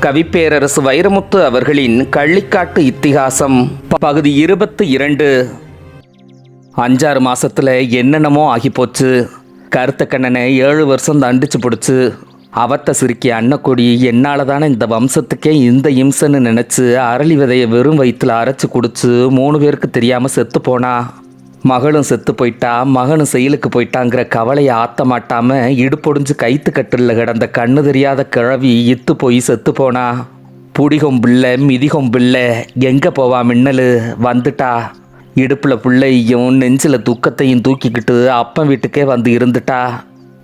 கவிப்பேரரசு வைரமுத்து அவர்களின் கள்ளிக்காட்டு இத்திகாசம் பகுதி இருபத்து இரண்டு. அஞ்சாறு மாசத்துல என்னென்னமோ ஆகிப்போச்சு. கருத்த கண்ணனை ஏழு வருஷம் தண்டிச்சு பிடிச்சு. அவத்த சிரிக்கி அன்னக்கொடி என்னால தானே இந்த வம்சத்துக்கே இந்த இம்சன்னு நினைச்சு அரளி விதையை வெறும் வயிற்றுல அரைச்சு குடிச்சு மூணு பேருக்கு தெரியாம செத்து போனா. மகளும் செத்து போயிட்டா மகனும் செயலுக்கு போயிட்டாங்கிற கவலையை ஆத்த மாட்டாம இடுப்பொடிஞ்சு கைத்து கட்டில் கிடந்த கண்ணு தெரியாத கிழவி இத்து போய் செத்து போனா. புடிகொம்பில்ல மிதிகொம்பில்ல எங்க போவா மின்னலு? வந்துட்டா. இடுப்புல பிள்ளையும் நெஞ்சில துக்கத்தையும் தூக்கிக்கிட்டு அப்பன் வீட்டுக்கே வந்து இருந்துட்டா.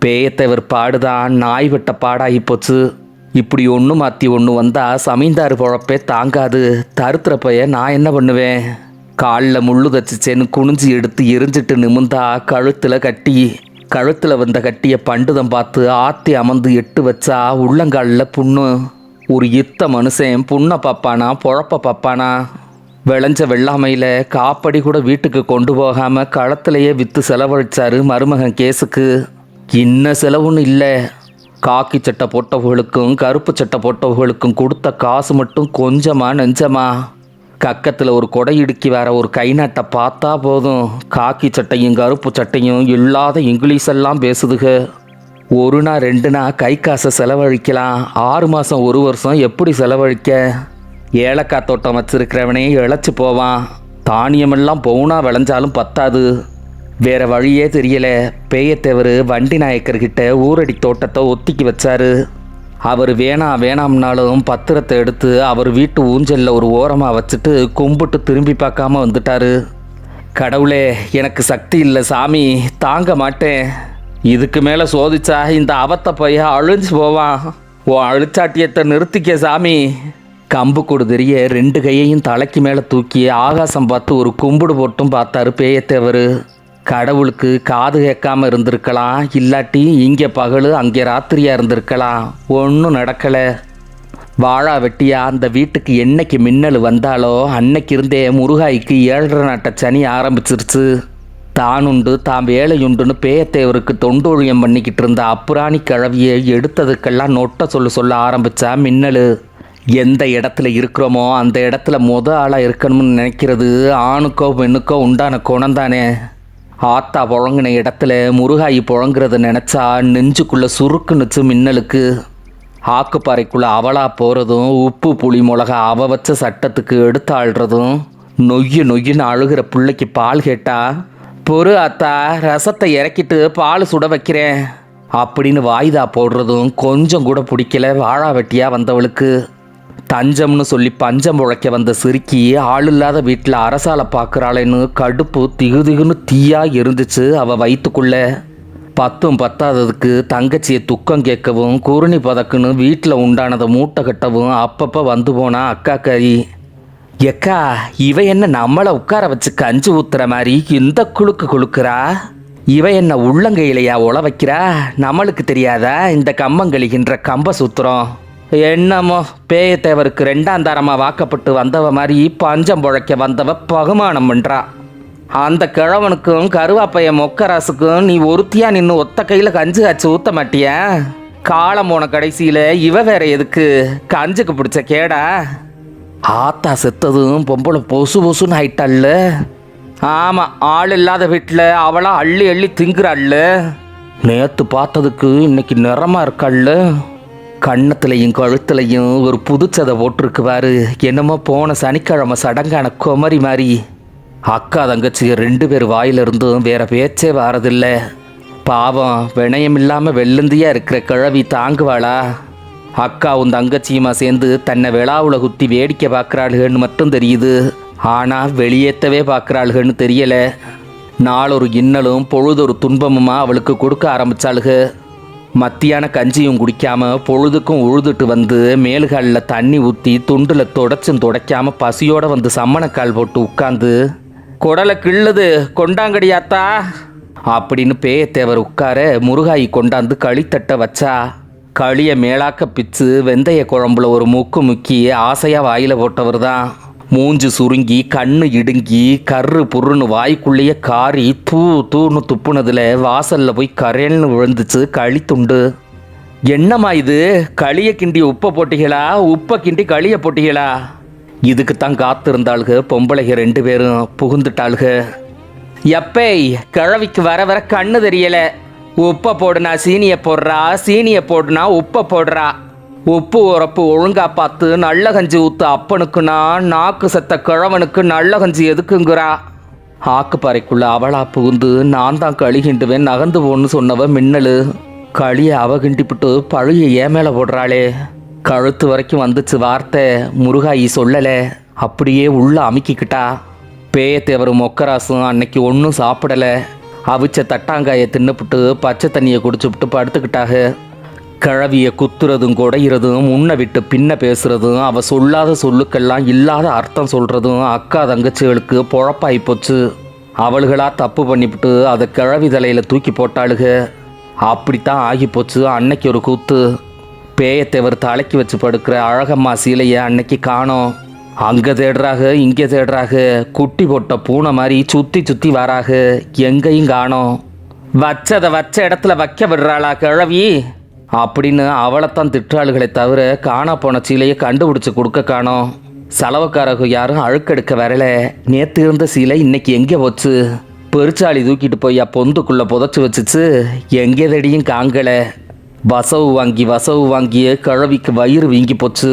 பேயத்தவர் பாடுதான் நாய் வெட்ட பாடாகி போச்சு. இப்படி ஒன்று மாற்றி ஒன்று வந்தால் சமீந்தார் பொழப்பே தாங்காது. தருத்துற பைய நான் என்ன பண்ணுவேன்? காலில் முள்ளு தச்சிச்சேன்னு குனிஞ்சு எடுத்து எரிஞ்சிட்டு நிமிந்தா கழுத்தில் கட்டி கழுத்தில் வந்த கட்டியை பண்டுதம் பார்த்து ஆத்தி அமர்ந்து எட்டு வச்சா உள்ளங்காலில் புண்ணு. ஒரு இத்த மனுஷன் புண்ணை பார்ப்பானா பொழப்ப பார்ப்பானா விளைஞ்ச வெள்ளாமையில் காப்படி கூட வீட்டுக்கு கொண்டு போகாமல் களத்திலேயே விற்று செலவழிச்சாரு மருமகன் கேஸுக்கு இன்ன செலவுன்னு இல்லை. காக்கி சட்டை போட்டவர்களுக்கும் கருப்பு சட்டை போட்டவர்களுக்கும் கொடுத்த காசு மட்டும் கொஞ்சமா நெஞ்சமா. கக்கத்தில் ஒரு கொடை இடுக்கி வேற ஒரு கை நட்டை பார்த்தா போதும். காக்கி சட்டையும் கருப்பு சட்டையும் இல்லாத இங்கிலீஷ் எல்லாம் பேசுதுக. ஒரு நாள் ரெண்டு நாள் கை காசை செலவழிக்கலாம். ஆறு மாதம் ஒரு வருஷம் எப்படி செலவழிக்க? ஏலக்காய் தோட்டம் வச்சிருக்கிறவனே இழைச்சி போவான். தானியமெல்லாம் பவுனா விளைஞ்சாலும் பத்தாது. வேற வழியே தெரியல. பேயத்தேவர் வண்டி நாயக்கர்கிட்ட ஊரடி தோட்டத்தை ஒத்திக்கி வச்சாரு. அவர் வேணாம் வேணாம்னாலும் பத்திரத்தை எடுத்து அவர் வீட்டு ஊஞ்சலில் ஒரு ஓரமாக வச்சுட்டு கும்பிட்டு திரும்பி பார்க்காம வந்துட்டாரு. கடவுளே எனக்கு சக்தி இல்லை சாமி தாங்க மாட்டேன். இதுக்கு மேலே சோதிச்சா இந்த அவத்த பைய அழிஞ்சு போவான். ஓ அழிச்சாட்டியத்தை நிறுத்திக்க சாமி. கம்பு கொடு தெரிய ரெண்டு கையையும் தலைக்கு மேலே தூக்கி ஆகாசம் பார்த்து ஒரு கும்பிடு போட்டும் பார்த்தாரு பேயத்தேவர். கடவுளுக்கு காது கேட்காம இருந்திருக்கலாம் இல்லாட்டி இங்கே பகல் அங்கே ராத்திரியா இருந்திருக்கலாம் ஒன்றும் நடக்கலை. வாழா வெட்டியா அந்த வீட்டுக்கு என்னைக்கு மின்னல் வந்தாலோ அன்னைக்கு இருந்தே முருகாய்க்கு ஏழரை நாட்ட சனி ஆரம்பிச்சிருச்சு. தானுண்டு தான் வேலையுண்டுன்னு பேயத்தேவருக்கு தொண்டோழியம் பண்ணிக்கிட்டு இருந்த அப்புராணி கிழவியை எடுத்ததுக்கெல்லாம் நொட்ட சொல்ல சொல்ல ஆரம்பித்தா மின்னல். எந்த இடத்துல இருக்கிறோமோ அந்த இடத்துல முத ஆளாக இருக்கணும்னு நினைக்கிறது ஆணுக்கோ பெண்ணுக்கோ உண்டான குணம் தானே ஆத்தா புழங்கின இடத்துல முருகாயி புழங்குறத நினச்சா நெஞ்சுக்குள்ள சுருக்குனுச்சு மின்னலுக்கு. ஆக்குப்பாறைக்குள்ளே அவளா போகிறதும் உப்பு புளி மிளகா அவ வச்ச சட்டத்துக்கு எடுத்து ஆள்றதும் நொய்யு நொய்யுன்னு அழுகிற பிள்ளைக்கு பால் கேட்டா பொறு ஆத்தா ரசத்தை இறக்கிட்டு பால் சுட வைக்கிறேன். அப்படின்னு வாய்தா போடுறதும் கொஞ்சம் கூட பிடிக்கல வாழா வெட்டியாக வந்தவளுக்கு. தஞ்சம்னு சொல்லி பஞ்சம் உழைக்க வந்த சிறுக்கி ஆள் இல்லாத வீட்டில் அரசால பார்க்குறாளேன்னு கடுப்பு திகுதிகுன்னு தீயாக இருந்துச்சு அவள் வயிற்றுக்குள்ள பத்தும் பத்தாததுக்கு தங்கச்சியை துக்கம் கேட்கவும் குருணி பதக்குன்னு வீட்டில் உண்டானதை மூட்டை கட்டவும் அப்பப்போ வந்து போனா அக்கா கறி. எக்கா இவ என்ன நம்மளை உட்கார வச்சு கஞ்சி ஊத்துற மாதிரி இந்த குலுக்கு குலுக்குறா இவ என்ன உள்ளங்கையிலையா உழ வைக்கிறா? நம்மளுக்கு தெரியாதா? இந்த கம்பங்கழிகின்ற கம்ப சுத்துறோம் என்னமோ பேயத்தேவருக்கு ரெண்டாம் தரமாக வாக்கப்பட்டு வந்தவ மாதிரி பஞ்சம் புழைக்க வந்தவ பகுமானம் பண்ணுறா அந்த கிழவனுக்கும் கருவாப்பைய மொக்கராசுக்கும் நீ ஒருத்தியா நின்று ஒத்த கையில் கஞ்சி காய்ச்சி ஊத்த மாட்டியா? காலம் போன கடைசியில் இவ வேற எதுக்கு? கஞ்சுக்கு பிடிச்ச கேடா. ஆத்தா செத்ததும் பொம்பளை பொசு பொசுன்னு ஆயிட்டாள் ஆமாம் ஆள் இல்லாத வீட்டில் அவளாக அள்ளி அள்ளி திங்குறாள் நேற்று பார்த்ததுக்கு இன்னைக்கு நிறமா இருக்காள் கன்னத்துலையும் கழுத்துலையும் ஒரு புதுச்சதை போட்டிருக்குவாரு. என்னமோ போன சனிக்கிழமை சடங்கான குமரி மாதிரி. அக்கா தங்கச்சி ரெண்டு பேர் வாயிலிருந்தும் வேற பேச்சே வாரதில்ல. பாவம் வினயம் இல்லாமல் வெள்ளந்தியா இருக்கிற கிழவி தாங்குவாளா? அக்காவும் தங்கச்சியுமா சேர்ந்து தன்னை விழாவுல குத்தி வேடிக்கை பார்க்குறாளுகன்னு மட்டும் தெரியுது. ஆனால் வெளியேற்றவே பார்க்குறாளுகன்னு தெரியலை. நாளொரு இன்னலும் பொழுதொரு துன்பமுமா அவளுக்கு கொடுக்க ஆரம்பித்தாளுக மத்தியான கஞ்சியும் குடிக்காம பொழுதுக்கும் உழுதுட்டு வந்து மேலுகாலில் தண்ணி ஊற்றி துண்டில் தொடச்சும் துடைக்காம பசியோட வந்து சம்மணக்கால் போட்டு உட்காந்து குடலை கிள்ளுது கொண்டாங்கடியாத்தா அப்படின்னு பேயத்தேவர் உட்கார முருகாயி கொண்டாந்து களித்தட்ட வச்சா களியை மேலாக்க பிச்சு வெந்தய குழம்புல ஒரு முக்கு முக்கி ஆசையாக வாயில் போட்டவர் தான் மூஞ்சு சுருங்கி கண்ணு இடுங்கி கரு புருன்னு வாய்க்குள்ளேயே காரி தூ தூன்னு துப்புனதுல வாசல்ல போய் கரேல்னு விழுந்துச்சு களி துண்டு என்னம்மா இது? களியை கிண்டி உப்பை போட்டீங்களா உப்பை கிண்டி களியை போட்டீங்களா இதுக்கு தான் காத்திருந்தாளுக பொம்பளைக ரெண்டு பேரும் புகுந்துட்டாளுக. எப்பேய் கிழவிக்கு வர வர கண்ணு தெரியல. உப்பை போடுனா சீனியை போடுறா சீனியை போடுனா உப்பை போடுறா. உப்பு உரப்பு ஒழுங்கா பார்த்து நல்ல கஞ்சி ஊத்து அப்பனுக்குனா நாக்கு செத்த கிழவனுக்கு நல்ல கஞ்சி எதுக்குங்கிறா? ஆக்குப்பாறைக்குள்ள அவளா புகுந்து நான் தான் களி கிண்டுவேன் நகர்ந்து போன்னு சொன்னவ மின்னலு. களியை அவ கிண்டிப்புட்டு பழைய ஏன் மேலே போடுறாளே? கழுத்து வரைக்கும் வந்துச்சு வார்த்தை முருகாயி சொல்லலை. அப்படியே உள்ள அமுக்கிக்கிட்டா. பேயத்தேவர் மொக்கராசும் அன்னைக்கு ஒன்றும் சாப்பிடலை. அவிச்ச தட்டாங்காயை தின்னுப்புட்டு பச்சை தண்ணியை குடிச்சுப்புட்டு படுத்துக்கிட்டாக. கிழவிய குத்துறதும் குடையிறதும் உன்னை விட்டு பின்ன பேசுறதும் அவ சொல்லாத சொல்லுக்கெல்லாம் இல்லாத அர்த்தம் சொல்றதும் அக்கா தங்கச்சிகளுக்கு பொழப்பாகி போச்சு. அவளுகளா தப்பு பண்ணிவிட்டு அதை கிழவி தலையில தூக்கி போட்டாளுக. அப்படித்தான் ஆகி போச்சு அன்னைக்கு ஒரு கூத்து. பேயத்தேவர் தலைக்கு வச்சு படுக்கிற அழகம்மா சீலையை அன்னைக்கு காணோம். அங்க தேடுறாக இங்கே தேடுறாக குட்டி போட்ட பூனை மாதிரி சுத்தி சுத்தி வராக. எங்கேயும் காணோம். வச்சதை வச்ச இடத்துல வைக்க விடுறாளா கிழவி? அப்படின்னு அவளைத்தான் திட்டாளுகளை தவிர காணா போன சீலையை கண்டுபிடிச்சு கொடுக்க காணோம். செலவுக்காரக யாரும் அழுக்கெடுக்க வரல. நேத்து இருந்த சீலை இன்னைக்கு எங்கே போச்சு? பெருச்சாளி தூக்கிட்டு போய் பொந்துக்குள்ள புதைச்சி வச்சுச்சு. எங்கே தடியும் காங்கலை. வசவு வாங்கி வசவு வாங்கிய கிழவிக்கு வயிறு வீங்கி போச்சு.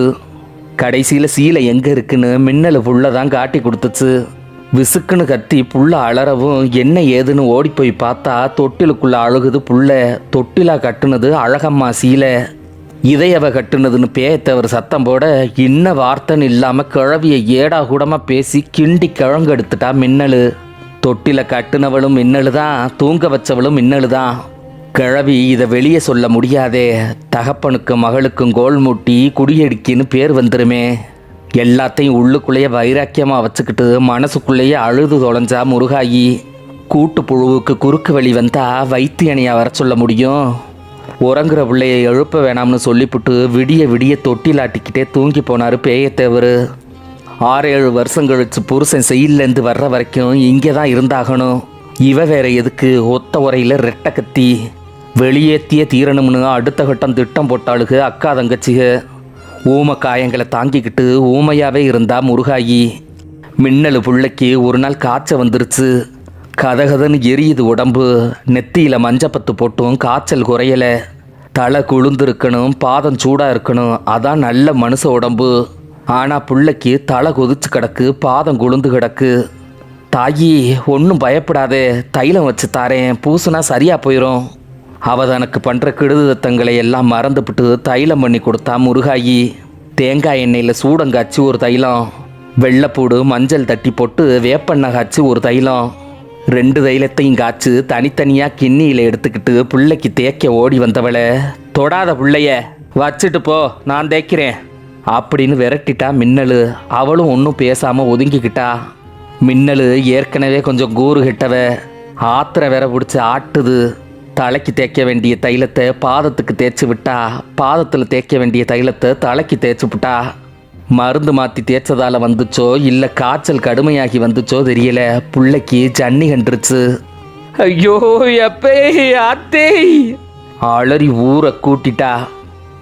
கடைசியில் சீலை எங்கே இருக்குன்னு மின்னல் புள்ள தான் காட்டி கொடுத்துச்சு. விசுக்குன்னு கத்தி புள்ள அலறவும் என்ன ஏதுன்னு ஓடி போய் பார்த்தா தொட்டிலுக்குள்ள அழுகுது புள்ள. தொட்டிலா கட்டுனது அழகம்மா சீலை. இதையவ கட்டுனதுன்னு பேயத்தவர் சத்தம் போட இன்ன வார்த்தைன்னு இல்லாமல் கிழவிய ஏடா கூடமாக பேசி கிண்டி கிழங்கு எடுத்துட்டா மின்னலு. தொட்டில கட்டுனவளும் மின்னலு தான் தூங்க வச்சவளும் மின்னலு தான் கிழவி இதை வெளியே சொல்ல முடியாதே. தகப்பனுக்கும் மகளுக்கும் கோல் மூட்டி குடியடிக்கின்னு பேர் வந்துருமே. எல்லாத்தையும் உள்ளுக்குள்ளேயே வைராக்கியமாக வச்சுக்கிட்டு மனசுக்குள்ளேயே அழுது தொலைஞ்சா முருகாயி கூட்டு புழுவுக்கு குறுக்கு வழி வந்தால் வைத்தியனையா வர சொல்ல முடியும்? உறங்குற பிள்ளைய எழுப்ப வேணாம்னு சொல்லிப்புட்டு விடிய விடிய தொட்டிலாட்டிக்கிட்டே தூங்கி போனார் பேயத்தேவர். ஆறு ஏழு வருஷம் கழிச்சு புருஷன் செயல்லேருந்து வர்ற வரைக்கும் இங்கே தான் இருந்தாகணும். இவ வேற எதுக்கு ஒத்த உரையில் ரெட்டை கத்தி. வெளியேத்திய தீரணும்னு அடுத்த கட்டம் திட்டம் போட்டாளுக அக்கா தங்கச்சிக. ஊம காயங்களை தாங்கிக்கிட்டு ஊமையாவே இருந்தா முருகாயி. மின்னலு புள்ளைக்கு ஒரு நாள் காய்ச்சல் வந்துருச்சு. கதகதன்னு எரியுது உடம்பு. நெத்தியில மஞ்சப்பத்து போட்டும் காய்ச்சல் குறையல. தலை குளிர்ந்துருக்கணும் பாதம் சூடா இருக்கணும் அதான் நல்ல மனுஷ உடம்பு. ஆனா புள்ளைக்கு தலை கொதிச்சு கிடக்கு பாதம் குளிர்ந்து கிடக்கு. தாயி ஒன்றும் பயப்படாதே தைலம் வச்சு தாரேன் பூசுனா சரியா போயிடும் அவ தனக்கு பண்ணுற கெடுதத்தங்களை எல்லாம் மறந்துபிட்டு தைலம் பண்ணி கொடுத்தா முருகாயி. தேங்காய் எண்ணெயில் சூடங்காய்ச்சி ஒரு தைலம். வெள்ளைப்பூடு மஞ்சள் தட்டி போட்டு வேப்பெண்ணெய் காய்ச்சி ஒரு தைலம். ரெண்டு தைலத்தையும் காய்ச்சி தனித்தனியாக கிண்ணியில் எடுத்துக்கிட்டு பிள்ளைக்கு தேய்க்க ஓடி வந்தவளை. தொடாத பிள்ளைய வச்சுட்டு போ நான் தேய்க்கிறேன். அப்படின்னு விரட்டிட்டா மின்னலு. அவளும் ஒன்றும் பேசாமல் ஒதுங்கிக்கிட்டா. மின்னலு ஏற்கனவே கொஞ்சம் கூறு கிட்டவ. ஆத்திர வேற பிடிச்சி ஆட்டுது. தலைக்கு தேய்க்க வேண்டிய தைலத்தை பாதத்துக்கு தேய்ச்சி விட்டா பாதத்தில் தேய்க்க வேண்டிய தைலத்தை தலைக்கு தேய்ச்சி விட்டா மருந்து மாற்றி தேய்ச்சதால் வந்துச்சோ இல்லை காய்ச்சல் கடுமையாகி வந்துச்சோ தெரியல. புள்ளைக்கு ஜன்னி கண்டுருச்சு. ஐயோ எப்பே அத்தே. அலறி ஊரை கூட்டிட்டா.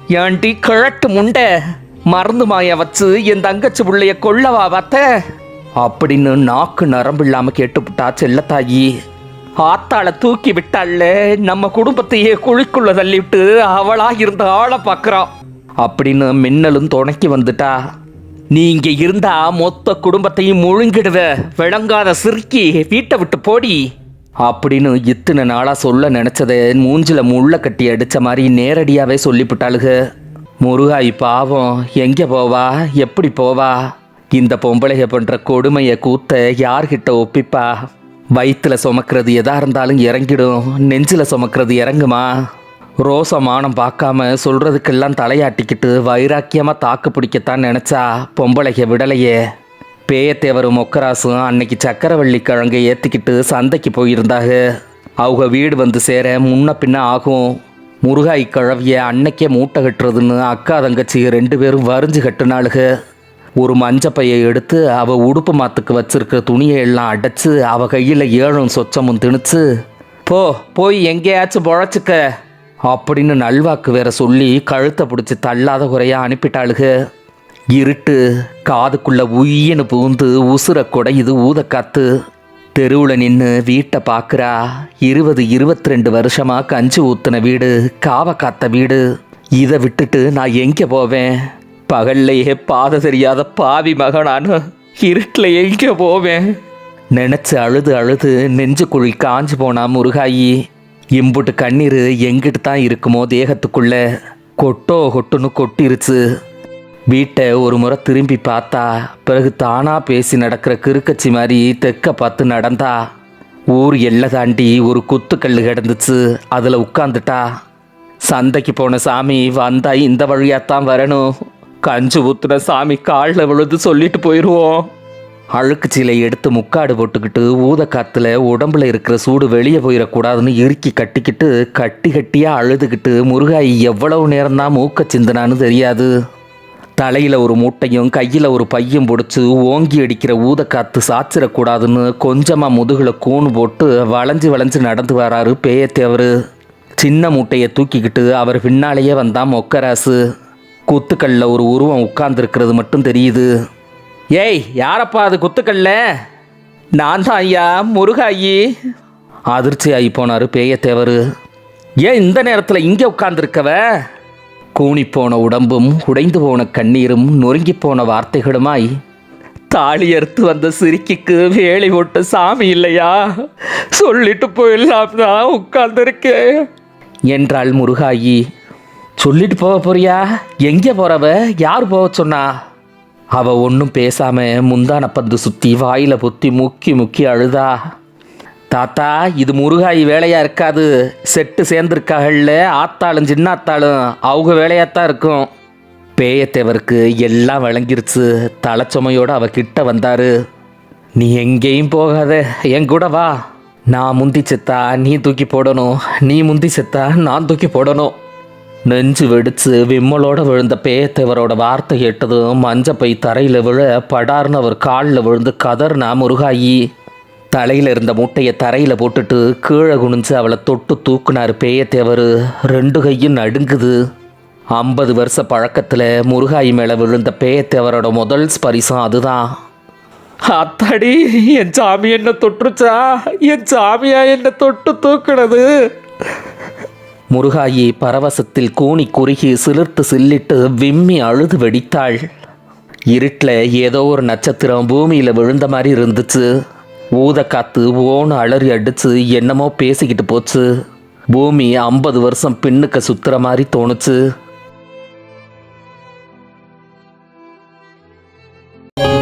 ஏன்டி கிழட்டு முண்டை. மருந்து மாய வச்சு என் தங்கச்சி பிள்ளைய கொல்லவா வத்த? அப்படின்னு நாக்கு நரம்பு இல்லாமல் கேட்டுப்புட்டா செல்லத்தாயி. ஆத்தாளை தூக்கி விட்டாள்ல நம்ம குடும்பத்தையே குழிக்குள்ள தள்ளிவிட்டு அவளா இருந்த ஆளை பார்க்கறான் அப்படின்னு மின்னலும் துணைக்கி வந்துட்டா. நீ இங்கே இருந்தா மொத்த குடும்பத்தையும் முழுங்கிடுவ. விளங்காத சிறுக்கி வீட்டை விட்டு போடி. அப்படின்னு இத்தனை நாளாக சொல்ல நினச்சதே மூஞ்சில் முள்ள கட்டி அடித்த மாதிரி நேரடியாகவே சொல்லிவிட்டாளுக. முருகாய் பாவம் எங்கே போவா? எப்படி போவா? இந்த பொம்பளைக பண்ணுற கொடுமையை கூத்த யார்கிட்ட ஒப்பிப்பா? வயிற்றுல சுமக்கிறது எதாக இருந்தாலும் இறங்கிடும். நெஞ்சில் சுமக்கிறது இறங்குமா? ரோசமானம் பார்க்காம சொல்கிறதுக்கெல்லாம் தலையாட்டிக்கிட்டு வைராக்கியமாக தாக்கு பிடிக்கத்தான் நினச்சா பொம்பளைக விடலையே. பேயத்தேவரும் மொக்கராசும் அன்னைக்கு சக்கரவள்ளி கிழங்கை ஏற்றிக்கிட்டு சந்தைக்கு போயிருந்தாக அவங்க வீடு வந்து சேர முன்ன பின்ன ஆகும். முருகாய் கிழவிய அன்னைக்கே மூட்டை கட்டுறதுன்னு அக்கா தங்கச்சி ரெண்டு பேரும் வரிஞ்சு கட்டுனாளுக. ஒரு மஞ்சப்பையை எடுத்து அவ உடுப்பு மாத்துக்கு வச்சிருக்கிற துணியை எல்லாம் அடைச்சு அவ கையில் ஏழும் சொச்சமும் திணிச்சு போ போய் எங்கேயாச்சும் பொழைச்சிக்க அப்படின்னு நல்வாக்கு வேற சொல்லி கழுத்தை பிடிச்சி தள்ளாத குறையாக அனுப்பிட்டாளுக. இருட்டு காதுக்குள்ள உயின்னு புகுந்து உசுர குடையுது ஊதக்காத்து. தெருவில் நின்று வீட்டை பார்க்குறா இருபது இருபத்தி ரெண்டு வருஷமாக கஞ்சி ஊத்துன வீடு காவ காத்த வீடு. இதை விட்டுட்டு நான் எங்கே போவேன்? பகல்லையே பாதை தெரியாத பாவி மகனானு இருட்டில் எங்கே போவேன்? நினச்சி அழுது அழுது நெஞ்சுக்குழி காஞ்சு போனா முருகாயி இம்புட்டு கண்ணீர் எங்கிட்டு தான் இருக்குமோ தேகத்துக்குள்ள? கொட்டோ கொட்டுன்னு கொட்டிருச்சு. வீட்டை ஒரு முறை திரும்பி பார்த்தா பிறகு தானா பேசி நடக்கிற கிருக்கச்சி மாதிரி தெக்க பார்த்து நடந்தா. ஊர் எல்லை தாண்டி ஒரு குத்துக்கல் கிடந்துச்சு அதில் உட்காந்துட்டா சந்தைக்கு போன சாமி வந்தா இந்த வழியாத்தான் வரணும். கஞ்சி ஊத்துன சாமி காலில் விழுந்து சொல்லிட்டு போயிடுவோம் அழுக்கு சீலை எடுத்து முக்காடு போட்டுக்கிட்டு ஊத காத்துல உடம்புல இருக்கிற சூடு வெளியே போயிடக்கூடாதுன்னு இறுக்கி கட்டிக்கிட்டு கட்டி கட்டியா அழுதுகிட்டு முருகாய் எவ்வளவு நேரம்தான் மூக்க சிந்தனான்னு தெரியாது. தலையில ஒரு மூட்டையும் கையில ஒரு பையும் பிடிச்சி ஓங்கி அடிக்கிற ஊதக்காத்து சாச்சிடக்கூடாதுன்னு கொஞ்சமா முதுகுல கூணு போட்டு வளைஞ்சு வளைஞ்சு நடந்து வராரு பேயத்தேவர். சின்ன மூட்டையை தூக்கிக்கிட்டு அவர் பின்னாலேயே வந்தான் மொக்கராசு. குத்துக்கல்ல ஒரு உருவம் உட்கார்ந்துருக்கிறது மட்டும் தெரியுது. ஏய் யாரப்பா அது குத்துக்கல்ல நான் தான் ஐயா முருகாயி. அதிர்ச்சி ஆகி போனார் பேயத்தேவர். ஏன் இந்த நேரத்தில் இங்கே உட்கார்ந்துருக்கவ? கூணிப்போன உடம்பும் உடைந்து போன கண்ணீரும் நொறுங்கி போன வார்த்தைகளுமாய் தாலி அறுத்து வந்த சிரிக்கிக்கு வேலை போட்ட சாமி இல்லையா? சொல்லிட்டு போயிடலாம் தான் உட்கார்ந்துருக்கேன் என்றாள் முருகாயி. சொல்லிட்டு போக போறியா? எங்கே போறவ? யார் போக சொன்னா? அவ ஒன்றும் பேசாம முந்தான பந்து சுத்தி வாயில பொத்தி முக்கி முக்கி அழுதா. தாத்தா இது முருகாய் வேலையா இருக்காது. செட்டு சேர்ந்துருக்காகல்ல ஆத்தாளும் சின்னாத்தாளும் அவங்க வேலையாத்தான் இருக்கும். பேயத்தேவருக்கு எல்லாம் விளங்கிருச்சு தலைச்சுமையோடு அவ கிட்ட வந்தாரு. நீ எங்கேயும் போகாத. என் கூட வா. நான் முந்தி செத்தா நீ தூக்கி போடணும். நீ முந்தி செத்தா நான் தூக்கி போடணும். நெஞ்சு வெடிச்சு விம்மலோட விழுந்த பேத்தவரோட வார்த்தை கேட்டதும் மஞ்சப்பை தரையில் விழ படார்னு அவர் காலில் விழுந்து கதர்னா முருகாயி. தலையில் இருந்த மூட்டையை தரையில் போட்டுட்டு கீழே குனிஞ்சு அவளை தொட்டு தூக்குனார் பேயத்தேவர். ரெண்டு கையும் நடுங்குது. ஐம்பது வருஷ பழக்கத்தில் முருகாயி மேலே விழுந்த பேயத்தேவரோட முதல் ஸ்பரிசம் அதுதான். அத்தாடி என் சாமி என்ன தொட்டுருச்சா? என் சாமியா என்ன தொட்டு தூக்குனது? முருகாயி பரவசத்தில் கூனி குறுகி சிலிர்த்து சில்லிட்டு விம்மி அழுது வெடித்தாள். இருட்டில் ஏதோ ஒரு நட்சத்திரம் பூமியில் விழுந்த மாதிரி இருந்துச்சு. ஊத காத்து ஓன்னு அலறி அடிச்சு என்னமோ பேசிக்கிட்டு போச்சு. பூமி ஐம்பது வருஷம் பின்னுக்கு சுத்துற மாதிரி தோணுச்சு.